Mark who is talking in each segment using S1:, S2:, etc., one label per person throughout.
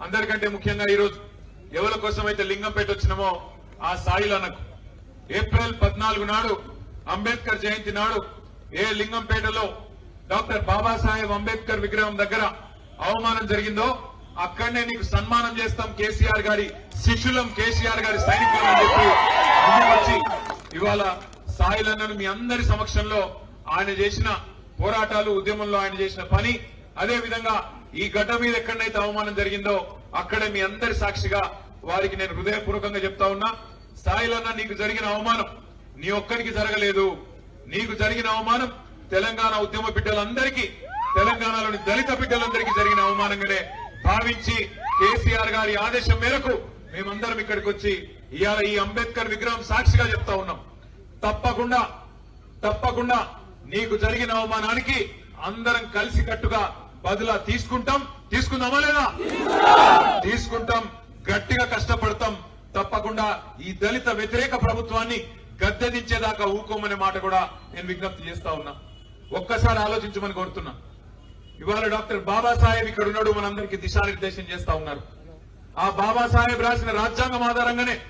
S1: అందరికంటే ముఖ్యంగా ఈరోజు ఎవరి కోసం అయితే లింగంపేట వచ్చినామో ఆ సాయిలన్నకు ఏప్రిల్ పద్నాలుగు నాడు అంబేద్కర్ జయంతి నాడు ఏ లింగంపేటలో డాక్టర్ బాబాసాహెబ్ అంబేద్కర్ విగ్రహం దగ్గర అవమానం జరిగిందో అక్కడనే నీకు సన్మానం చేస్తాం కేసీఆర్ గారి శిష్యులం కేసీఆర్ గారి సైనికులం అని చెప్పి వచ్చి ఇవాళ సాయిలన్నను మీ అందరి సమక్షంలో ఆయన చేసిన పోరాటాలు ఉద్యమంలో ఆయన చేసిన పని. అదే విధంగా ఈ గడ్డ మీద ఎక్కడైతే అవమానం జరిగిందో అక్కడే మీ అందరి సాక్షిగా వారికి నేను హృదయపూర్వకంగా చెప్తా ఉన్నా సాయిలన్న నీకు జరిగిన అవమానం నీ ఒక్కరికి జరగలేదు. నీకు జరిగిన అవమానం తెలంగాణ ఉద్యమ బిడ్డలందరికీ తెలంగాణలోని దళిత బిడ్డలందరికీ జరిగిన అవమానంగానే భావించి కేసీఆర్ గారి ఆదేశం మేరకు మేమందరం ఇక్కడికి వచ్చి ఇవాళ ఈ అంబేద్కర్ విగ్రహం సాక్షిగా చెప్తా ఉన్నాం. తప్పకుండా తప్పకుండా నీకు జరిగిన అవమానానికి అందరం కలిసి కట్టుగా బదులా తీసుకుంటాం. తీసుకుందామా లేదా? తీసుకుంటాం. గట్టిగా కష్టపడతాం. తప్పకుండా ఈ దళిత వ్యతిరేక ప్రభుత్వాన్ని గద్దెదించేదాకా ఊకోమనే మాట కూడా నేను విజ్ఞప్తి చేస్తా ఉన్నా. ఒక్కసారి ఆలోచించమని కోరుతున్నా. ఇవాళ డాక్టర్ బాబాసాహెబ్ ఇక్కడ ఉన్నాడు మనందరికీ దిశానిర్దేశం చేస్తా ఉన్నారు. ఆ బాబాసాహెబ్ రాసిన రాజ్యాంగం ఆధారంగానే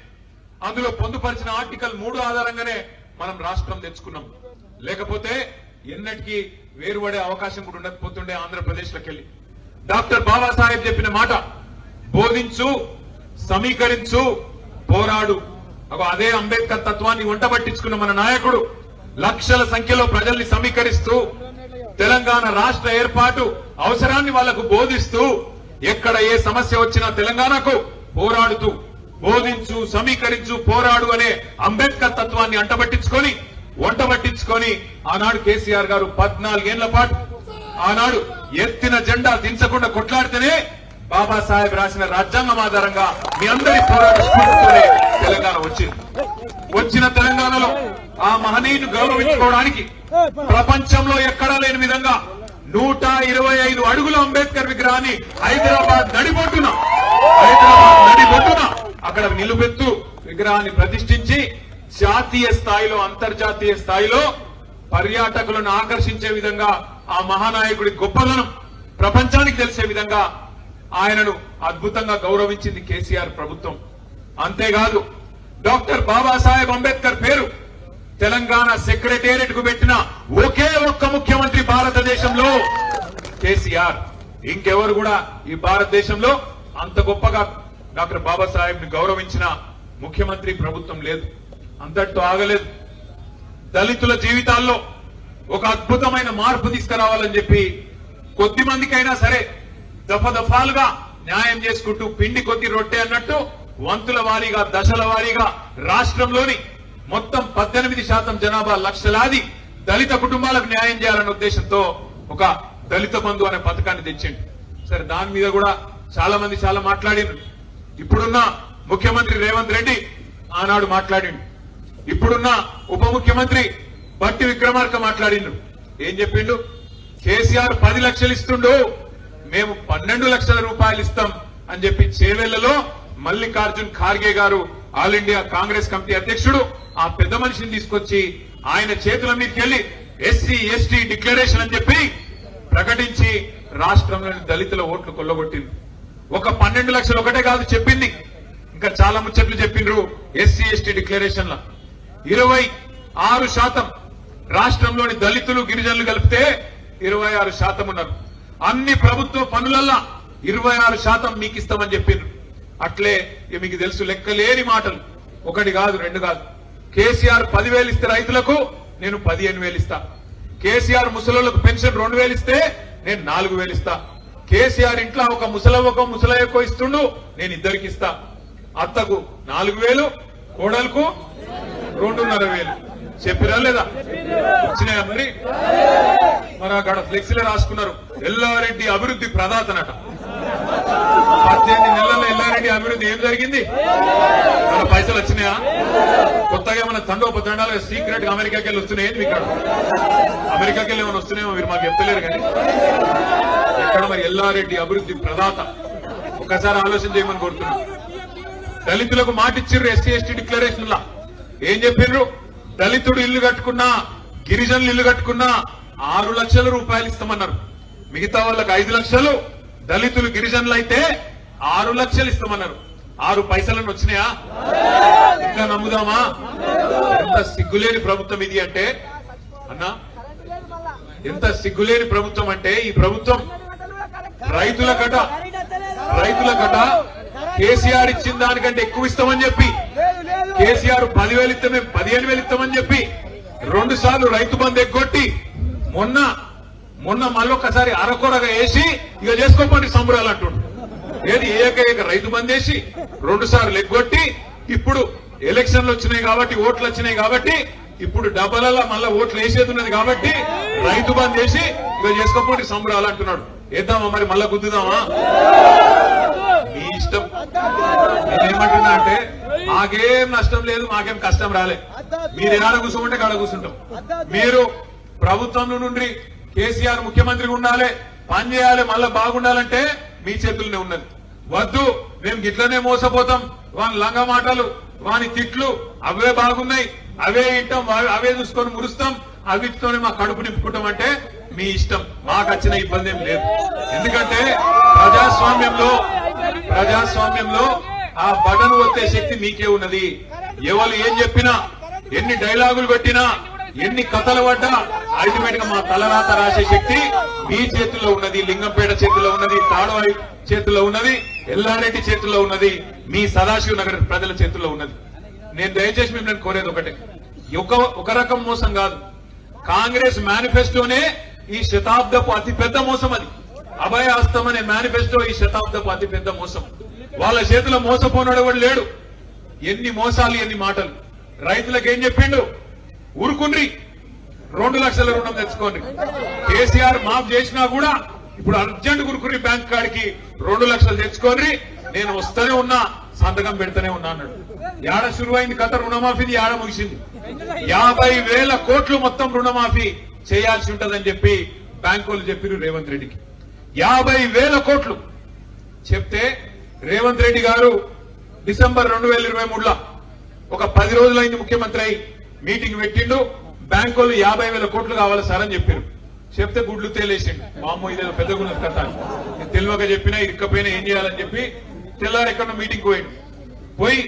S1: అందులో పొందుపరిచిన ఆర్టికల్ మూడు ఆధారంగానే మనం రాష్ట్రం తెచ్చుకున్నాం. లేకపోతే ఎన్నటికీ వేరుపడే అవకాశం కూడా ఉండకపోతుండే ఆంధ్రప్రదేశ్ వెళ్ళి డాక్టర్ బాబాసాహెబ్ చెప్పిన మాట బోధించు సమీకరించు పోరాడు. అదే అంబేద్కర్ తత్వాన్ని వంట పట్టించుకున్న మన నాయకుడు లక్షల సంఖ్యలో ప్రజల్ని సమీకరిస్తూ తెలంగాణ రాష్ట్ర ఏర్పాటు అవసరాన్ని వాళ్ళకు బోధిస్తూ ఎక్కడ ఏ సమస్య వచ్చినా తెలంగాణకు పోరాడుతూ బోధించు సమీకరించు పోరాడు అనే అంబేద్కర్ తత్వాన్ని అంటబట్టించుకొని వంట పట్టించుకొని ఆనాడు కేసీఆర్ గారు పద్నాలుగేళ్ళ పాటు ఆనాడు ఎత్తిన జెండా దించకుండా కొట్లాడితేనే బాబాసాహెబ్ రాసిన రాజ్యాంగం ఆధారంగా మీ అందరి పోరాట స్ఫూర్తితోనే తెలంగాణ వచ్చింది. వచ్చిన తెలంగాణలో ఆ మహనీయుని గౌరవించుకోవడానికి ప్రపంచంలో ఎక్కడా లేని విధంగా నూట ఇరవై ఐదు అడుగుల అంబేద్కర్ విగ్రహాన్ని హైదరాబాద్ నడిబొట్టున హైదరాబాద్ నడిబొట్టున అక్కడ నిలువెత్తు విగ్రహాన్ని ప్రతిష్ఠించి జాతీయ స్థాయిలో అంతర్జాతీయ స్థాయిలో పర్యాటకులను ఆకర్షించే విధంగా ఆ మహానాయకుడి గొప్పదనం ప్రపంచానికి తెలిసే విధంగా ఆయనను అద్భుతంగా గౌరవించింది కేసీఆర్ ప్రభుత్వం. అంతేకాదు డాక్టర్ బాబాసాహెబ్ అంబేద్కర్ పేరు తెలంగాణ సెక్రటేరియట్కు పెట్టిన ఒకే ఒక్క ముఖ్యమంత్రి భారతదేశంలో కేసీఆర్. ఇంకెవరు కూడా ఈ భారతదేశంలో అంత గొప్పగా డాక్టర్ బాబాసాహెబ్ని గౌరవించిన ముఖ్యమంత్రి ప్రభుత్వం లేదు. అంతటితో ఆగలేదు. దళితుల జీవితాల్లో ఒక అద్భుతమైన మార్పు తీసుకురావాలని చెప్పి కొద్ది మందికైనా సరే దఫ దఫాలుగా న్యాయం చేసుకుంటూ పిండి కొద్ది రొట్టె అన్నట్టు వంతుల వారీగా దశల వారీగా రాష్ట్రంలోని మొత్తం పద్దెనిమిది శాతం జనాభా లక్షలాది దళిత కుటుంబాలకు న్యాయం చేయాలనే ఉద్దేశంతో ఒక దళిత బంధు అనే పథకాన్ని తెచ్చిండు. సరే దాని మీద కూడా చాలా మంది చాలా మాట్లాడిండ్రు ఇప్పుడున్న ముఖ్యమంత్రి రేవంత్ రెడ్డి ఆనాడు మాట్లాడిండు. ఇప్పుడున్న ఉప ముఖ్యమంత్రి బట్టి విక్రమార్క మాట్లాడిండు. ఏం చెప్పిండు? కేసీఆర్ పది లక్షలు ఇస్తుండు మేము పన్నెండు లక్షల రూపాయలు ఇస్తాం అని చెప్పి చేవెళ్ళలో మల్లికార్జున్ ఖార్గే గారు ఆల్ ఇండియా కాంగ్రెస్ కమిటీ అధ్యక్షుడు ఆ పెద్ద మనిషిని తీసుకొచ్చి ఆయన చేతుల మీదకి వెళ్ళి ఎస్సీ ఎస్టీ డిక్లరేషన్ అని చెప్పి ప్రకటించి రాష్ట్రంలోని దళితుల ఓట్లు కొల్లగొట్టింది ఒక పన్నెండు లక్షలు ఒకటే కాదు చెప్పింది. ఇంకా చాలా ముచ్చట్లు చెప్పిండ్రు ఎస్సీ ఎస్టీ డిక్లరేషన్ లా ఇరవై ఆరు శాతం రాష్ట్రంలోని దళితులు గిరిజనులు కలిపితే ఇరవై ఆరు శాతం ఉన్నారు. అన్ని ప్రభుత్వ పనులల్లా ఇరవై ఆరు శాతం మీకు ఇస్తామని చెప్పిండ్రు అట్లే మీకు తెలుసు లెక్కలేని మాటలు. ఒకటి కాదు రెండు కాదు. కేసీఆర్ పదివేలు ఇస్తే రైతులకు నేను పదిహేను వేలు ఇస్తా. కేసీఆర్ ముసలోళ్ళకు పెన్షన్ రెండు వేలు ఇస్తే నేను నాలుగు వేలు ఇస్తా. కేసీఆర్ ఇంట్లో ఒక ముసలవ్వకో ముసలయ్యకో ఇస్తుండు నేను ఇద్దరికి ఇస్తా. అత్తకు నాలుగు వేలు కోడలకు రెండున్నర వేలు. చెప్పిరా లేదా? వచ్చినాయా మరి? మరి అక్కడ ఫ్లెక్సీలో రాసుకున్నారు. ఎల్లారెడ్డి అభివృద్ధి ప్రదాతనట. పద్దెనిమిది నెలల ఎల్లారెడ్డి అభివృద్ధి ఏం జరిగింది? మన పైసలు వచ్చినాయా? కొత్తగా ఏమైనా తండోపతండాలు సీక్రెట్గా అమెరికాకి వెళ్ళి వస్తున్నాయి మీకు ఇక్కడ? అమెరికాకి వెళ్ళి ఏమైనా వస్తున్నాయో మీరు మాకు చెప్తలేరు కానీ. ఎక్కడ మరి ఎల్లారెడ్డి అభివృద్ధి ప్రదాత? ఒకసారి ఆలోచన చేయమని కోరుతున్నాను. దళితులకు మాటిచ్చిర్రు ఎస్సీ ఎస్టీ డిక్లరేషన్ లా ఏం చెప్పిండ్రు దళితుడు ఇల్లు కట్టుకున్నా గిరిజనులు ఇల్లు కట్టుకున్నా ఆరు లక్షల రూపాయలు ఇస్తామన్నారు. మిగతా వాళ్ళకి ఐదు లక్షలు దళితులు గిరిజనులు అయితే ఆరు లక్షలు ఇస్తామన్నారు. ఆరు పైసలను వచ్చినాయా? ఇంకా నమ్ముదామా? ఎంత సిగ్గులేని ప్రభుత్వం ఇది అంటే అన్నా? ఎంత సిగ్గులేని ప్రభుత్వం అంటే ఈ ప్రభుత్వం రైతుల కట రైతుల కట కేసీఆర్ ఇచ్చిన దానికంటే ఎక్కువ ఇస్తామని చెప్పి కేసీఆర్ పదివేలు ఇస్తే మేము పదిహేను వేలు ఇస్తామని చెప్పి రెండు సార్లు రైతు బంధు ఎగ్గొట్టి మొన్న మొన్న మళ్ళొక్కసారి అరకొరగా వేసి ఇక చేసుకోకండి సంబరాలు అంటుండు. ఏది ఏకైక రైతు బంద్ వేసి రెండు సార్లు ఎగ్గొట్టి ఇప్పుడు ఎలక్షన్లు వచ్చినాయి కాబట్టి ఓట్లు వచ్చినాయి కాబట్టి ఇప్పుడు డబ్బలలో మళ్ళీ ఓట్లు వేసేది ఉన్నది కాబట్టి రైతు బంద్ వేసి ఇక చేసుకోకండి సంబరాలు అంటున్నాడు. వేద్దామా మరి మళ్ళా గుద్దుదామా? నేనేమంటున్నా అంటే మాకేం నష్టం లేదు మాకేం కష్టం రాలే. మీరు ఎలా కూర్చోమంటే కాడ కూర్చుంటాం. మీరు ప్రభుత్వం నుండి కేసీఆర్ ముఖ్యమంత్రిగా ఉండాలి పని చేయాలి మళ్ళా బాగుండాలంటే మీ చేతుల్లోనే ఉన్నది. వద్దు మేము గిట్లనే మోసపోతాం. వాని లంగ మాటలు వాని తిట్లు అవే బాగున్నాయి. అవే ఇంటాం అవే చూసుకొని మురుస్తాం. అవిటితోనే మా కడుపు నింపుకుంటాం అంటే మీ ఇష్టం. మాకు వచ్చిన ఇబ్బంది ఏం లేదు. ఎందుకంటే ప్రజాస్వామ్యంలో ప్రజాస్వామ్యంలో ఆ బటన్ ఒత్తే శక్తి మీకే ఉన్నది. ఎవరు ఏం చెప్పినా ఎన్ని డైలాగులు పెట్టినా ఎన్ని కథలు పడ్డా అల్టిమేట్గా మా తలరాత రాసే శక్తి మీ చేతుల్లో ఉన్నది లింగంపేట చేతుల్లో ఉన్నది తాడవాయి చేతుల్లో ఉన్నది ఎల్లారెడ్డి చేతుల్లో ఉన్నది మీ సదాశివ నగర్ ప్రజల చేతుల్లో ఉన్నది. నేను దయచేసి మిమ్మల్ని కోరేది ఒకటే. ఒక ఒక రకం మోసం కాదు. కాంగ్రెస్ మేనిఫెస్టోనే ఈ శతాబ్దపు అతి పెద్ద మోసం అది. అభయాస్తం అనే మేనిఫెస్టో ఈ శతాబ్దపు అతి పెద్ద మోసం. వాళ్ళ చేతిలో మోసపోనాడు ఎవడు లేడు. ఎన్ని మోసాలు ఎన్ని మాటలు. రైతులకు ఏం చెప్పిండు? ఊరుకుండ్రి. రెండు లక్షల రుణం తెచ్చుకోండి. కేసీఆర్ మాఫ్ చేసినా కూడా ఇప్పుడు అర్జెంట్ గురుకురి బ్యాంక్ కాడికి రెండు లక్షలు తెచ్చుకోండి. నేను వస్తూనే ఉన్నా సంతకం పెడుతూనే ఉన్నా అన్నాడు. ఏడ శురువైంది కథ? రుణమాఫీది ఏడ ముగిసింది? యాభై వేల కోట్లు మొత్తం రుణమాఫీ చేయాల్సి ఉంటదని చెప్పి బ్యాంకులు చెప్పిరు రేవంత్ రెడ్డికి. యాభై వేల కోట్లు. చెప్తే రేవంత్ రెడ్డి గారు డిసెంబర్ రెండు వేల ఇరవై మూడులో ఒక పది రోజులైంది ముఖ్యమంత్రి అయి మీటింగ్ పెట్టిండు. బ్యాంకులు యాభై వేల కోట్లు కావాలి సార్ అని చెప్పారు. చెప్తే గుడ్లు తేలేసిండు. మామూ ఇదేదో పెద్ద గుణ కథ నేను చెప్పినా ఇరుక్కపోయినా ఏం చేయాలని చెప్పి తెల్లారు ఎక్కడో మీటింగ్ పోయిండు. పోయి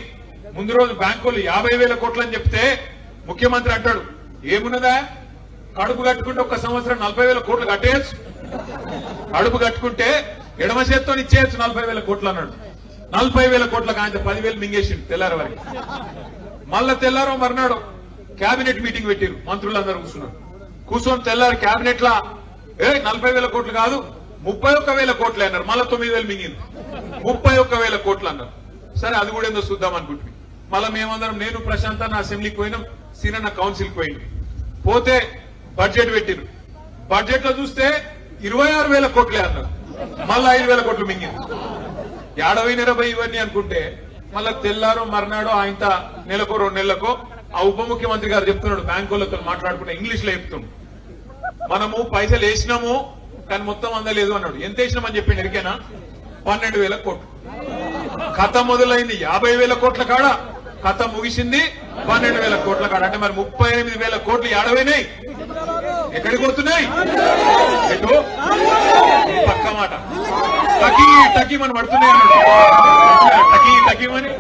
S1: ముందు రోజు బ్యాంకులు యాభై వేల కోట్లు అని చెప్తే ముఖ్యమంత్రి అంటాడు ఏమున్నదా? కడుపు కట్టుకుంటే ఒక సంవత్సరం నలభై వేల కోట్లు కట్టేయచ్చు. కడుపు కట్టుకుంటే ఎడమ చేత్తో ఇచ్చేయచ్చు నలభై వేల కోట్లు అన్నాడు. నలభై వేల కోట్లకు ఆయన పదివేలు మింగేసిండు తెల్లారి వరకు. మళ్ళా తెల్లారో మర్నాడు కేబినెట్ మీటింగ్ పెట్టిరు. మంత్రులందరూ కూర్చున్నారు. కూర్చొని తెల్లారి కేబినెట్ లా ఏ నలభై వేల కోట్లు కాదు ముప్పై ఒక్క వేల కోట్లు అన్నారు. మళ్ళా తొమ్మిది వేలు మింగింది. ముప్పై ఒక్క వేల కోట్లు అన్నారు. సరే అది కూడా ఏందో చూద్దాం అనుకుంటుంది మళ్ళా మేమందరం నేను ప్రశాంత్ అన్న అసెంబ్లీకి పోయినాం సీనన్న కౌన్సిల్కి పోయింది పోతే బడ్జెట్ పెట్టిరు. బడ్జెట్లో చూస్తే ఇరవై ఆరు వేల కోట్లే అన్నారు. మళ్ళా ఐదు వేల కోట్లు మింగింది. ఏడవై ఇరవై ఇవన్నీ అనుకుంటే మళ్ళా తెల్లారో మర్నాడో ఆయన నెలకో రెండు నెలలకో ఆ ఉప ముఖ్యమంత్రి గారు చెప్తున్నాడు బ్యాంకులతో మాట్లాడుకుంటే ఇంగ్లీష్లో చెప్తుండు. మనము పైసలు వేసినాము కానీ మొత్తం అందలేదు అన్నాడు. ఎంత వేసినామని చెప్పి ఎరికేనా? పన్నెండు వేల కోట్లు. కథ మొదలైంది. యాభై వేల కోట్ల కాడ కథ ముగిసింది. పన్నెండు వేల కోట్ల కాడ. అంటే మరి ముప్పై ఎనిమిది వేల కోట్లు ఏడవైనాయి. ఎక్కడికి పోతున్నాయి? ఎటు? పక్క మాట. టకీ టకీ పడుతున్నాయి అన్నాడు టకీ టకీమని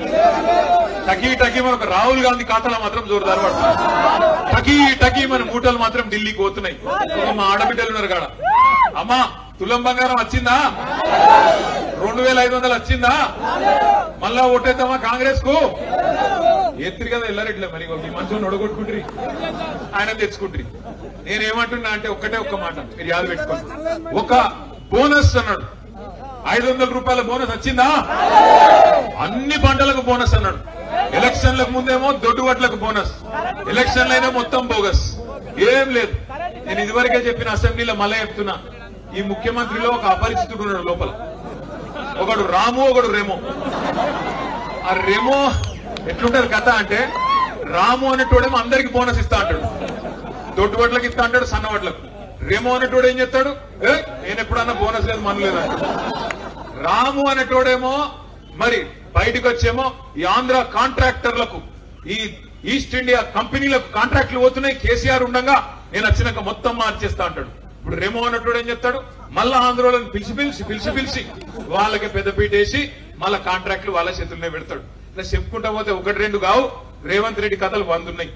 S1: టకీ టకీమని ఒక రాహుల్ గాంధీ ఖాతాలో మాత్రం జోరుదారు పడుతుంది టకీ టకీమని మూటలు మాత్రం ఢిల్లీకి పోతున్నాయి. మా ఆడబిడ్డలు ఉన్నారు కాడ. అమ్మా తులం బంగారం వచ్చిందా? రెండు వేల ఐదు వందలు వచ్చిందా? మళ్ళా ఓటేద్దామా కాంగ్రెస్కు ఎత్తిరి కదా ఎల్లారెడ్లే మరి ఈ మంచం నొడగొట్టుకుంటారు ఆయన తెచ్చుకుంటారు నేనేమంటున్నా అంటే ఒక్కటే ఒక్క మాట మీరు యాద పెట్టుకోండి. ఒక బోనస్ అన్నాడు. ఐదు వందల రూపాయల బోనస్ వచ్చిందా? అన్ని పంటలకు బోనస్ అన్నాడు. ఎలక్షన్లకు ముందేమో దొడ్డువట్లకు బోనస్. ఎలక్షన్లైనా మొత్తం బోగస్. ఏం లేదు. నేను ఇదివరకే చెప్పిన అసెంబ్లీలో మళ్ళా చెప్తున్నా. ఈ ముఖ్యమంత్రిలో ఒక అపరిచితుడు ఉన్నాడు లోపల. ఒకడు రాము ఒకడు రెమో. ఆ రెమో ఎట్లుంటారు కథ అంటే రాము అనేటోడేమో అందరికి బోనస్ ఇస్తా అంటాడు. దొడ్డు వడ్లకు ఇస్తా అంటాడు సన్న వడ్లకు. రెమో అనేటోడు ఏం చెప్తాడు ఏ నేను ఎప్పుడన్నా బోనస్ లేదు మన లేదు రాము అనేటోడేమో మరి బయటకు వచ్చేమో ఈ ఆంధ్ర కాంట్రాక్టర్లకు ఈ ఈస్ట్ ఇండియా కంపెనీలకు కాంట్రాక్ట్లు పోతున్నాయి కేసీఆర్ ఉండగా నేను వచ్చినాక మొత్తం మార్చేస్తా అంటాడు. ఇప్పుడు రెమో అన్నట్టు ఏం చెప్తాడు మళ్ళా ఆంధ్రోలను పిలిచి పిలిచి పిలిచి పిలిచి వాళ్ళకి పెద్దపీటేసి మళ్ళా కాంట్రాక్ట్లు వాళ్ళ చేతుల్లోనే పెడతాడు. ఇట్లా చెప్పుకుంటా పోతే ఒకటి రెండు కావు. రేవంత్ రెడ్డి కథలు వందున్నాయి.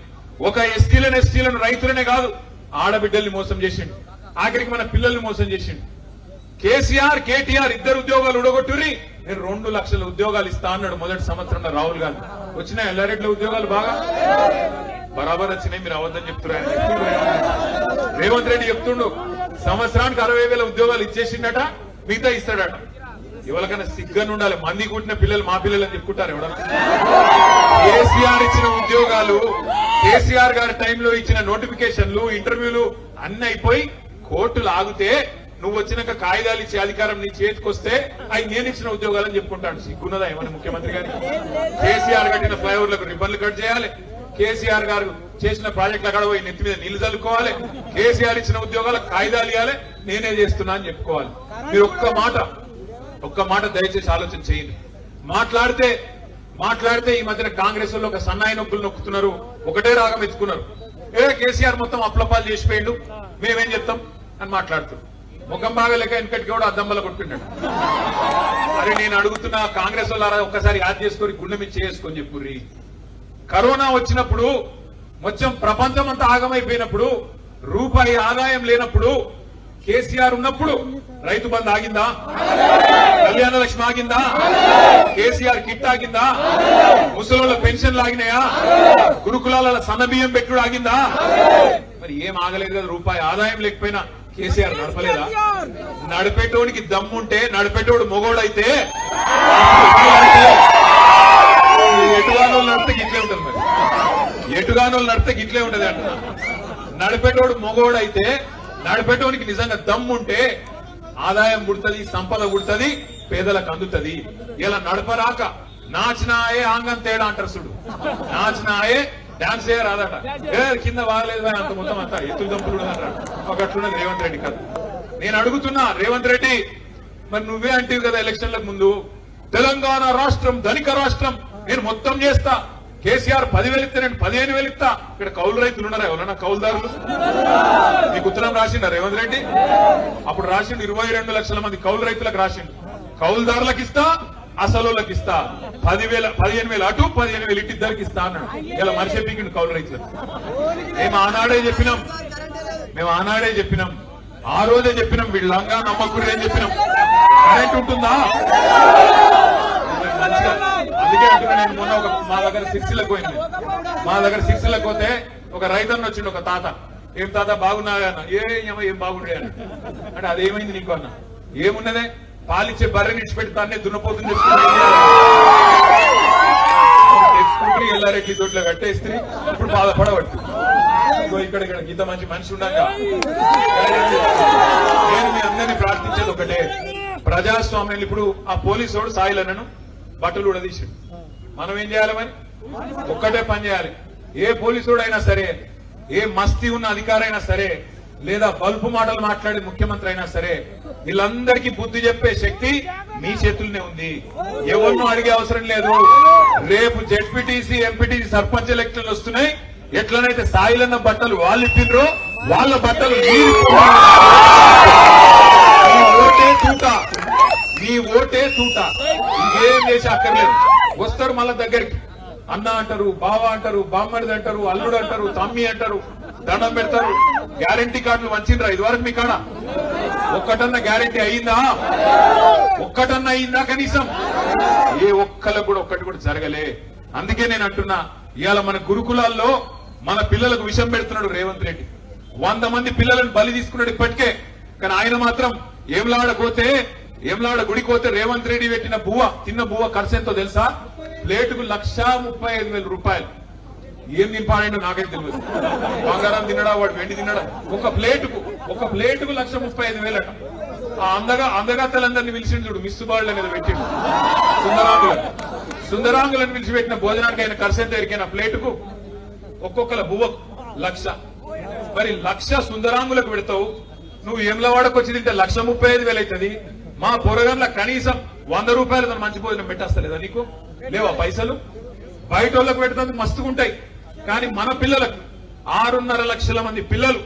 S1: ఒక ఎస్టీలను ఎస్టీలను రైతులనే కాదు ఆడబిడ్డల్ని మోసం చేసిండు. ఆఖరికి మన పిల్లల్ని మోసం చేసిండు. కేసీఆర్ కేటీఆర్ ఇద్దరు ఉద్యోగాలు ఉడగొట్టుని నేను రెండు లక్షల ఉద్యోగాలు ఇస్తా అన్నాడు మొదటి సంవత్సరంలో రాహుల్ గాంధీ. వచ్చిన ఎల్లారెడ్ల ఉద్యోగాలు బాగా? బరాబర్ వచ్చినాయి మీరు అవద్దని చెప్తున్నారు రేవంత్ రెడ్డి చెప్తుండు సంవత్సరానికి అరవై వేల ఉద్యోగాలు ఇచ్చేసిండట మిగతా ఇస్తాడట. ఎవరికైనా సిగ్గని ఉండాలి. మంది కుట్టిన పిల్లలు మా పిల్లలు అని చెప్పుకుంటారు ఎవడన్నా కేసీఆర్ ఇచ్చిన ఉద్యోగాలు కేసీఆర్ గారి టైంలో ఇచ్చిన నోటిఫికేషన్లు ఇంటర్వ్యూలు అన్ని అయిపోయి కోర్టులు ఆగితే నువ్వు వచ్చినాక కాగితాలు ఇచ్చే అధికారం నీ చేతికొస్తే అవి నేను ఇచ్చిన ఉద్యోగాలని చెప్పుకుంటాడు. సిగ్గున్నదా ఏమన్నా ముఖ్యమంత్రి గారి కేసీఆర్ కట్టిన ఫ్లైఓవర్లకు రిబ్బన్లు కట్ చేయాలి. కేసీఆర్ గారు చేసిన ప్రాజెక్టులు అక్కడ పోయి నెత్తి మీద నీళ్ళు చల్లుకోవాలి. కేసీఆర్ ఇచ్చిన ఉద్యోగాల కాగితాలు ఇవ్వాలి నేనే చేస్తున్నా అని చెప్పుకోవాలి. మీరు ఒక్క మాట ఒక్క మాట దయచేసి ఆలోచన చేయండి. మాట్లాడితే మాట్లాడితే ఈ మధ్యన కాంగ్రెస్ వాళ్ళు ఒక సన్నాయి నొప్పులు నొక్కుతున్నారు. ఒకటే రాగం ఎత్తుకున్నారు. ఏ కేసీఆర్ మొత్తం అప్లపాలు చేసిపోయిండు. మేమేం చెప్తాం? అని మాట్లాడుతూ. ముఖం బాగా లేక వెనకటికి కూడా అద్దంబల కొట్టుకున్నాడు అరే నేను అడుగుతున్నా కాంగ్రెస్ వాళ్ళారా ఒక్కసారి యాద్ చేసుకొని గుండె మీద చేసుకొని చెప్పుర్రీ. కరోనా వచ్చినప్పుడు మొత్తం ప్రపంచం అంతా ఆగమైపోయినప్పుడు రూపాయి ఆదాయం లేనప్పుడు కేసీఆర్ ఉన్నప్పుడు రైతు బంధు ఆగిందా? కళ్యాణ లక్ష్మి ఆగిందా? కేసీఆర్ కిట్ ఆగిందా? ముసలోళ్ళ పెన్షన్లు ఆగినాయా? గురుకులాల సన్నబియ్యం పెట్టుడు ఆగిందా? మరి ఏం ఆగలేదు కదా రూపాయి ఆదాయం లేకపోయినా కేసీఆర్ నడపలేదా? నడిపేటోడికి దమ్ముంటే నడిపేటోడు మొగోడైతే ఎటుగానోళ్ళు నడితే గిట్లే ఉంటుంది మరి దుకాణాలు నడితే గిట్లే ఉంటది అంట. నడిపేటోడు మొగోడైతే నడిపేటోనికి నిజంగా దమ్ముంటే ఆదాయం పుడుతుంది సంపద పుడుతుంది పేదలకు అందుతుంది. ఇలా నడపరాక నాచినాయే ఆంగం తేడా అంటారు చూడు. నాచినాయే డాన్స్ చేయరాదట ఏ కింద వాగలేదు అంత మొత్తం అంతా ఎత్తులు దంపులు అంటాడు ఒకట్లున్నది రేవంత్ రెడ్డి కాదు. నేను అడుగుతున్నా రేవంత్ రెడ్డి మరి నువ్వే అంటివి కదా ఎలక్షన్లకు ముందు. తెలంగాణ రాష్ట్రం ధనిక రాష్ట్రం నేను మొత్తం చేస్తా. కేసీఆర్ పదివేలు ఇస్తే నేను పదిహేను వేలు ఇస్తా. ఇక్కడ కౌలు రైతులు ఉన్నారా? ఎవరన్నా కౌలుదారులు మీకు ఉత్తరం రాసిండ రేవంత్ రెడ్డి? అప్పుడు రాసిండు ఇరవై రెండు లక్షల మంది కౌలు రైతులకు రాసిండు. కౌలుదారులకు ఇస్తా అసలులకు ఇస్తా. పదివేల పదిహేను వేలు అటు పదిహేను వేలు ఇటు ఇస్తా అన్నాడు. ఇలా మనిషి పీకిండు కౌలు రైతులకు మేము ఆనాడే చెప్పినాం. మేము ఆనాడే చెప్పినాం. ఆ రోజే చెప్పినాం. వీళ్ళంగా నమ్మకూడదు అని చెప్పినాం. కరెంట్ ఉంటుందా? నేను మొన్న ఒక మా దగ్గర సిరిసిలకు పోయింది. మా దగ్గర సిరిసిలకు పోతే ఒక రైతన్న వచ్చిండు ఒక తాత. ఏం తాత బాగున్నారా అన్న. ఏమో ఏం బాగుండే అన్న. అంటే అదేమైంది నీకు అన్న? ఏమున్నదే? పాలిచ్చే బర్రెని ఇచ్చిపెడతానే దున్నపోతుంది తెచ్చుకుంటే ఎల్లారెడ్డి దొడ్లో కట్టేస్తే ఇప్పుడు బాధపడవచ్చు ఇక్కడ ఇక్కడ ఇంత మంచి మనిషి ఉండగా. నేను మీ అందరినీ ప్రార్థించేది ఒకటే. ప్రజాస్వామ్యం ఇప్పుడు ఆ పోలీసోడు సాయిలన్నను బట్టలు ఉడదీసిండు మనం ఏం చేయాలి మరి? ఒక్కటే పని చేయాలి. ఏ పోలీసుడైనా అయినా సరే ఏ మస్తీ ఉన్న అధికారైనా సరే లేదా బల్పు మాటలు మాట్లాడే ముఖ్యమంత్రి అయినా సరే వీళ్ళందరికీ బుద్ధి చెప్పే శక్తి మీ చేతుల్లోనే ఉంది. ఎవరినో అడిగే అవసరం లేదు. రేపు జెడ్పీటీసీ ఎంపీటీసీ సర్పంచ్ ఎలక్షన్లు వస్తున్నాయి. ఎట్లనైతే సాయిలన్న బట్టలు వాళ్ళు ఇప్పిండ్రో వాళ్ళ బట్టలు మీ ఓటే తూట. మీ ఓటే తూట. ఏం చేసి అక్కర్లేదు. వస్తారు మళ్ళా దగ్గరికి. అన్న అంటారు బావ అంటారు బామ్మడిది అంటారు అల్లుడు అంటారు తమ్మి అంటారు దండం పెడతారు. గ్యారంటీ కార్డులు వంచిండ్రా ఇదివరకు మీ కాడ? ఒక్కటన్నా గ్యారంటీ అయిందా? ఒక్కటన్నా అయిందా కనీసం? ఏ ఒక్కలకు కూడా ఒక్కటి కూడా జరగలే. అందుకే నేను అంటున్నా ఇవాళ మన గురుకులాల్లో మన పిల్లలకు విషం పెడుతున్నాడు రేవంత్ రెడ్డి. వంద మంది పిల్లలను బలి తీసుకున్నాడు ఇప్పటికే. కానీ ఆయన మాత్రం ఏం లాడకపోతే ఏంలాడ గుడికి పోతే రేవంత్ రెడ్డి పెట్టిన బువ్వ చిన్న బువ్వ ఖర్చు ఎంతో తెలుసా? ప్లేటుకు లక్షా ముప్పై ఐదు వేల రూపాయలు. ఏం తింపాడో నాకైతే తెలియదు బంగారం తినడా వాడు వెండి తినడా? ఒక ప్లేటుకు ఒక ప్లేటుకు లక్ష ముప్పై ఐదు వేలట. ఆ అందగా అందగాతలందరినీ పిలిచిండు చూడు మిస్ బాళ్ళ మీద పెట్టిండు. సుందరాంగులను. సుందరాంగులను పిలిచిపెట్టిన భోజనానికి ఆయన ఖర్చు ఎంత ఎరికైన? ప్లేటుకు ఒక్కొక్కల బువ్వకు లక్ష. మరి లక్ష సుందరాంగులకు పెడతావు? నువ్వు ఏమ్లవాడకు వచ్చి తింటే లక్ష ముప్పై ఐదు వేలు అవుతుంది మా పొరగంల కనీసం వంద రూపాయలు తను మంచి భోజనం పెట్టేస్తలేదా నీకు? లేవా పైసలు? బయట వాళ్ళకు పెడుతుంది మస్తుగుంటాయి. కానీ మన పిల్లలకు ఆరున్నర లక్షల మంది పిల్లలు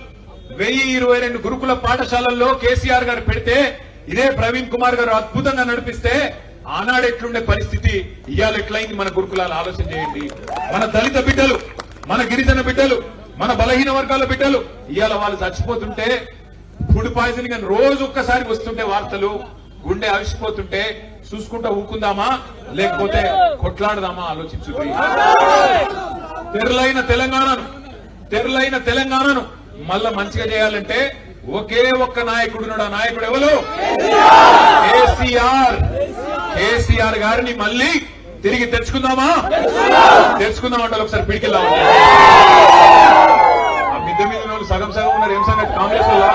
S1: వెయ్యి ఇరవై రెండు గురుకుల పాఠశాలల్లో కేసీఆర్ గారు పెడితే ఇదే ప్రవీణ్ కుమార్ గారు అద్భుతంగా నడిపిస్తే ఆనాడు ఎట్లుండే పరిస్థితి? ఇవాళ ఎట్లయింది మన గురుకులాలు? ఆలోచన చేయండి. మన దళిత బిడ్డలు మన గిరిజన బిడ్డలు మన బలహీన వర్గాల బిడ్డలు ఇవాళ వాళ్ళు చచ్చిపోతుంటే ఫుడ్ పాయిజనింగ్ అని రోజు ఒక్కసారి వస్తుంటే వార్తలు. గుండె అవిసిపోతుంటే చూసుకుంటా ఊకుందామా లేకపోతే కొట్లాడదామా? ఆలోచించు తెరలైన తెలంగాణను తెరలైన తెలంగాణను మళ్ళా మంచిగా చేయాలంటే ఒకే ఒక్క నాయకుడు ఉన్నాడు. ఆ నాయకుడు ఎవరు? కేసీఆర్. కేసీఆర్ గారిని మళ్ళీ తిరిగి తెచ్చుకుందామా? తెచ్చుకుందాం అంటే ఒకసారి పిడికిల్లా ఆ మిద్దె మీద సగం సగం ఉన్నారు. ఏం సంగతి? కాంగ్రెస్ వల్ల